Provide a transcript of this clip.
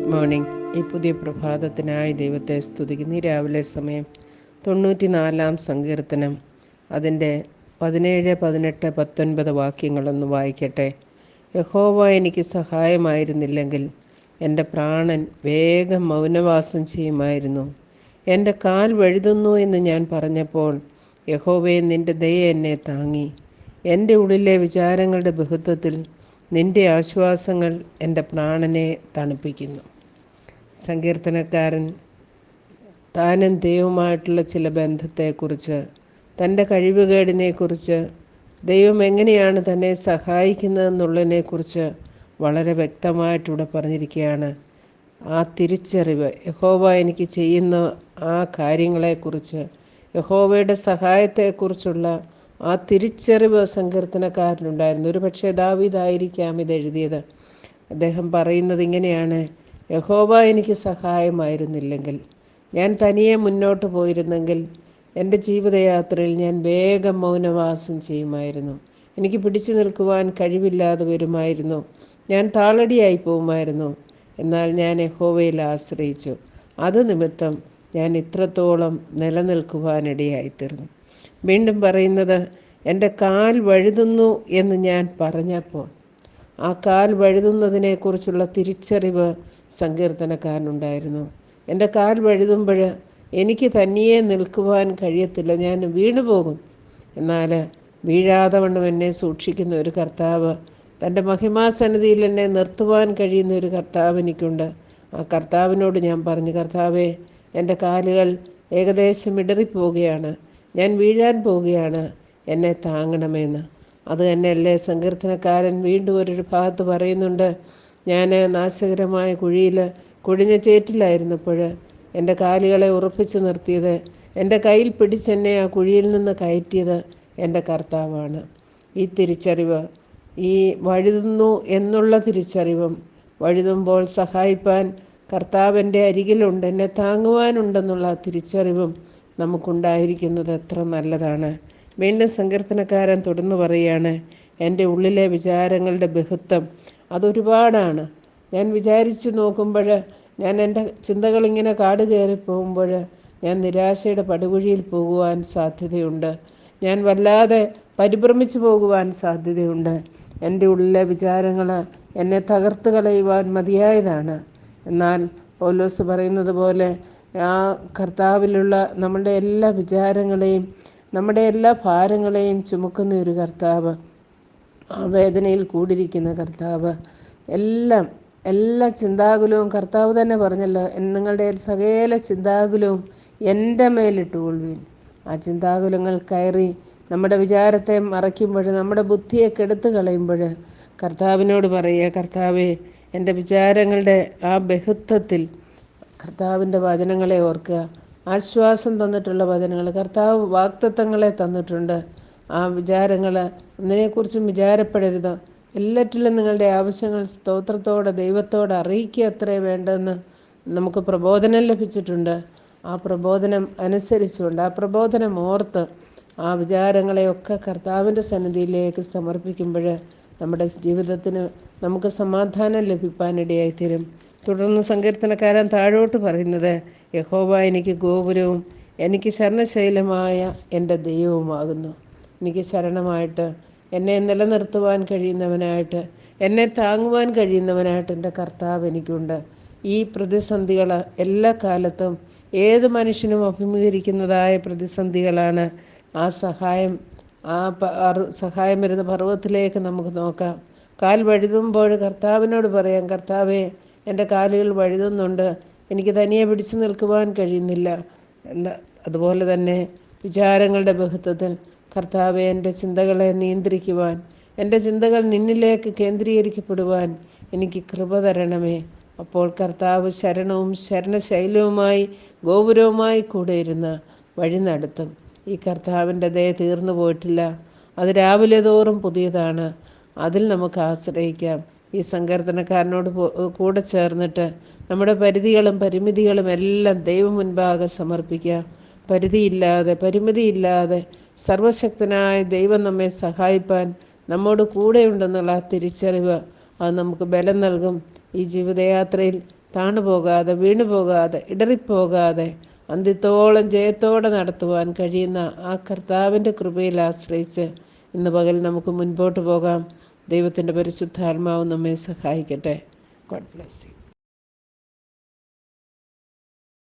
Good morning ഈ പുതിയ പ്രഭാതത്തിനായി ദൈവത്തെ സ്തുതിക്കുന്നു. ഈ രാവിലെ സമയം തൊണ്ണൂറ്റി നാലാം സങ്കീർത്തനം. അതിന്റെ പതിനേഴ് പതിനെട്ട് പത്തൊൻപത് വാക്യങ്ങളൊന്ന് വായിക്കട്ടെ. യഹോവ എനിക്ക് സഹായമായിരുന്നില്ലെങ്കിൽ എന്റെ പ്രാണൻ വേഗം മൗനവാസം ചെയ്യുമായിരുന്നു. എന്റെ കാൽ വഴുതുന്നു എന്ന് ഞാൻ പറഞ്ഞപ്പോൾ യഹോവയെ നിന്റെ ദയ എന്നെ താങ്ങി. എന്റെ ഉള്ളിലെ വിചാരങ്ങളുടെ ബഹുത്വത്തിൽ നിന്റെ ആശ്വാസങ്ങൾ എന്റെ പ്രാണനെ തണുപ്പിക്കുന്നു. സങ്കീർത്തനക്കാരൻ താനും ദൈവമായിട്ടുള്ള ചില ബന്ധത്തെക്കുറിച്ച് തന്റെ കഴിവുകേടിനെക്കുറിച്ച് ദൈവം എങ്ങനെയാണ് തന്നെ സഹായിക്കുന്നതെന്നുള്ളതിനെക്കുറിച്ച് വളരെ വ്യക്തമായിട്ടിവിടെ പറഞ്ഞിരിക്കുകയാണ്. ആ തിരിച്ചറിവ് യഹോവ എനിക്ക് ചെയ്യുന്ന ആ കാര്യങ്ങളെക്കുറിച്ച് യഹോവയുടെ സഹായത്തെക്കുറിച്ചുള്ള ആ തിരിച്ചറിവ് സങ്കീർത്തനക്കാരനുണ്ടായിരുന്നു. ഒരു പക്ഷേ ദാവീദായിരിക്കാം ഇതെഴുതിയത്. അദ്ദേഹം പറയുന്നത് ഇങ്ങനെയാണ് യഹോവ എനിക്ക് സഹായമായിരുന്നില്ലെങ്കിൽ ഞാൻ തനിയെ മുന്നോട്ട് പോയിരുന്നെങ്കിൽ എന്റെ ജീവിതയാത്രയിൽ ഞാൻ വേഗം മൗനവാസം ചെയ്യുമായിരുന്നു. എനിക്ക് പിടിച്ചു നിൽക്കുവാൻ കഴിവില്ലാതെ വരുമായിരുന്നു ഞാൻ താളടിയായി പോകുമായിരുന്നു. എന്നാൽ ഞാൻ യഹോവയിൽ ആശ്രയിച്ചു. അത് നിമിത്തം ഞാൻ ഇത്രത്തോളം നിലനിൽക്കുവാനിടയായിത്തീർന്നു. വീണ്ടും പറയുന്നത് എന്റെ കാൽ വഴുതുന്നു എന്ന് ഞാൻ പറഞ്ഞപ്പോൾ ആ കാൽ വഴുതുന്നതിനെക്കുറിച്ചുള്ള തിരിച്ചറിവ് സങ്കീർത്തനക്കാരനുണ്ടായിരുന്നു. എന്റെ കാൽ വഴുതുമ്പോൾ എനിക്ക് തനിയെ നിൽക്കുവാൻ കഴിയത്തില്ല ഞാൻ വീണു പോകും. എന്നാൽ വീഴാതെ വണ്ണം എന്നെ സൂക്ഷിക്കുന്ന ഒരു കർത്താവ് തന്റെ മഹിമാസന്നിധിയിൽ എന്നെ നിർത്തുവാൻ കഴിയുന്ന ഒരു കർത്താവ് എനിക്കുണ്ട്. ആ കർത്താവിനോട് ഞാൻ പറഞ്ഞു കർത്താവേ എന്റെ കാലുകൾ ഏകദേശം ഇടറിപ്പോവുകയാണ് ഞാൻ വീഴാൻ പോവുകയാണ് എന്നെ താങ്ങണമെന്ന്. അത് തന്നെയല്ലേ സങ്കീർത്തനക്കാരൻ വീണ്ടും ഒരു ഭാഗത്ത് പറയുന്നുണ്ട് ഞാൻ നാശകരമായ കുഴിയിൽ കുഴിഞ്ഞ ചേറ്റിലായിരുന്നപ്പോൾ എന്റെ കാലുകളെ ഉറപ്പിച്ച് നിർത്തിയത് എന്റെ കയ്യിൽ പിടിച്ചെന്നെ ആ കുഴിയിൽ നിന്ന് കയറ്റിയത് എന്റെ കർത്താവാണ്. ഈ തിരിച്ചറിവ് ഈ വഴുതുന്നു എന്നുള്ള തിരിച്ചറിവും വഴുതുമ്പോൾ സഹായിപ്പാൻ കർത്താവിന്റെ അരികിലുണ്ട് എന്നെ താങ്ങുവാനുണ്ടെന്നുള്ള തിരിച്ചറിവും നമുക്കുണ്ടായിരിക്കുന്നത് എത്ര നല്ലതാണ്. വീണ്ടും സങ്കീർത്തനക്കാരൻ തുടർന്ന് പറയുകയാണ് എന്റെ ഉള്ളിലെ വിചാരങ്ങളുടെ ബഹുത്വം അതൊരുപാടാണ്. ഞാൻ വിചാരിച്ച് നോക്കുമ്പോൾ ഞാൻ എന്റെ ചിന്തകളിങ്ങനെ കാട് കയറി പോകുമ്പോൾ ഞാൻ നിരാശയുടെ പടുകുഴിയിൽ പോകുവാൻ സാധ്യതയുണ്ട്. ഞാൻ വല്ലാതെ പരിഭ്രമിച്ചു പോകുവാൻ സാധ്യതയുണ്ട്. എന്റെ ഉള്ളിലെ വിചാരങ്ങൾ എന്നെ തകർത്ത് കളയുവാൻ മതിയായതാണ്. എന്നാൽ പൗലോസ് പറയുന്നത് പോലെ ആ കർത്താവിലുള്ള നമ്മുടെ എല്ലാ വിചാരങ്ങളെയും നമ്മുടെ എല്ലാ ഭാരങ്ങളെയും ചുമക്കുന്ന ഒരു കർത്താവ് ആ വേദനയിൽ കൂടിയിരിക്കുന്ന കർത്താവ്. എല്ലാം എല്ലാ ചിന്താകുലവും കർത്താവ് തന്നെ പറഞ്ഞല്ലോ നിങ്ങളുടെ സകല ചിന്താകുലവും എന്റെ മേലിട്ടുകൊള്ളുവിൻ ആ ചിന്താകുലങ്ങൾ കയറി നമ്മുടെ വിചാരത്തെ മറയ്ക്കുമ്പോൾ നമ്മുടെ ബുദ്ധിയെ കെടുത്ത് കളയുമ്പോൾ കർത്താവിനോട് പറയുക കർത്താവെ എന്റെ വിചാരങ്ങളുടെ ആ ബഹുത്വത്തിൽ കർത്താവിന്റെ വചനങ്ങളെ ഓർക്കുക. ആശ്വാസം തന്നിട്ടുള്ള വചനങ്ങൾ കർത്താവ് വാക്തത്വങ്ങളെ തന്നിട്ടുണ്ട്. ആ വിചാരങ്ങൾ ഒന്നിനെക്കുറിച്ചും വിചാരപ്പെടരുത്. എല്ലാറ്റിലും നിങ്ങളുടെ ആവശ്യങ്ങൾ സ്തോത്രത്തോടെ ദൈവത്തോട് അറിയിക്കുക അത്രേ വേണ്ടതെന്ന് നമുക്ക് പ്രബോധനം ലഭിച്ചിട്ടുണ്ട്. ആ പ്രബോധനം അനുസരിച്ചുകൊണ്ട് ആ പ്രബോധനം ഓർത്ത് ആ വിചാരങ്ങളെയൊക്കെ കർത്താവിന്റെ സന്നിധിയിലേക്ക് സമർപ്പിക്കുമ്പോൾ നമ്മുടെ ജീവിതത്തിന് നമുക്ക് സമാധാനം ലഭിക്കാനിടയായിത്തീരും തുടർന്ന് സങ്കീർത്തനക്കാരൻ താഴോട്ട് പറയുന്നത് യഹോബ എനിക്ക് ഗോപുരവും എനിക്ക് ശരണശൈലമായ എന്റെ ദൈവവുമാകുന്നു. എനിക്ക് ശരണമായിട്ട് എന്നെ നിലനിർത്തുവാൻ കഴിയുന്നവനായിട്ട് എന്നെ താങ്ങുവാൻ കഴിയുന്നവനായിട്ട് എന്റെ കർത്താവ് എനിക്കുണ്ട്. ഈ പ്രതിസന്ധികൾ എല്ലാ കാലത്തും ഏത് മനുഷ്യനും അഭിമുഖീകരിക്കുന്നതായ പ്രതിസന്ധികളാണ്. ആ സഹായം ആ സഹായം വരുന്ന പർവത്തിലേക്ക് നമുക്ക് നോക്കാം. കാൽ വഴുതുമ്പോൾ കർത്താവിനോട് പറയാം കർത്താവെ എന്റെ കാലുകൾ വഴുതുന്നുണ്ട്. എനിക്ക് തനിയെ പിടിച്ചു നിൽക്കുവാൻ കഴിയുന്നില്ല. എന്താ അതുപോലെ തന്നെ വിചാരങ്ങളുടെ ബഹുത്വത്തിൽ കർത്താവെ എന്റെ ചിന്തകളെ നിയന്ത്രിക്കുവാൻ എന്റെ ചിന്തകൾ നിന്നിലേക്ക് കേന്ദ്രീകരിക്കപ്പെടുവാൻ എനിക്ക് കൃപ തരണമേ. അപ്പോൾ കർത്താവ് ശരണവും ശരണശൈലവുമായി ഗോപുരവുമായി കൂടെ ഇരുന്ന് വഴി നടത്തും. ഈ കർത്താവിന്റെ ദയ തീർന്നു പോയിട്ടില്ല. അത് രാവിലെ തോറും പുതിയതാണ്. അതിൽ നമുക്ക് ആശ്രയിക്കാം. ഈ സങ്കീർത്തനക്കാരനോട് കൂടെ ചേർന്നിട്ട് നമ്മുടെ പരിധികളും പരിമിതികളും എല്ലാം ദൈവം മുൻപാകെ സമർപ്പിക്കുക പരിധിയില്ലാതെ പരിമിതിയില്ലാതെ സർവശക്തനായ ദൈവം നമ്മെ സഹായിപ്പാൻ നമ്മോട് കൂടെയുണ്ടെന്നുള്ള തിരിച്ചറിവ് അത് നമുക്ക് ബലം നൽകും. ഈ ജീവിതയാത്രയിൽ താണു പോകാതെ വീണു പോകാതെ ഇടറിപ്പോകാതെ അന്ത്യത്തോളം ജയത്തോടെ നടത്തുവാൻ കഴിയുന്ന ആ കർത്താവിന്റെ കൃപയിൽ ആശ്രയിച്ച് ഇന്ന് പകൽ നമുക്ക് മുൻപോട്ട് പോകാം. ദൈവത്തിന്റെ പരിശുദ്ധാത്മാവ് നമ്മെ സഹായിക്കട്ടെ. God bless you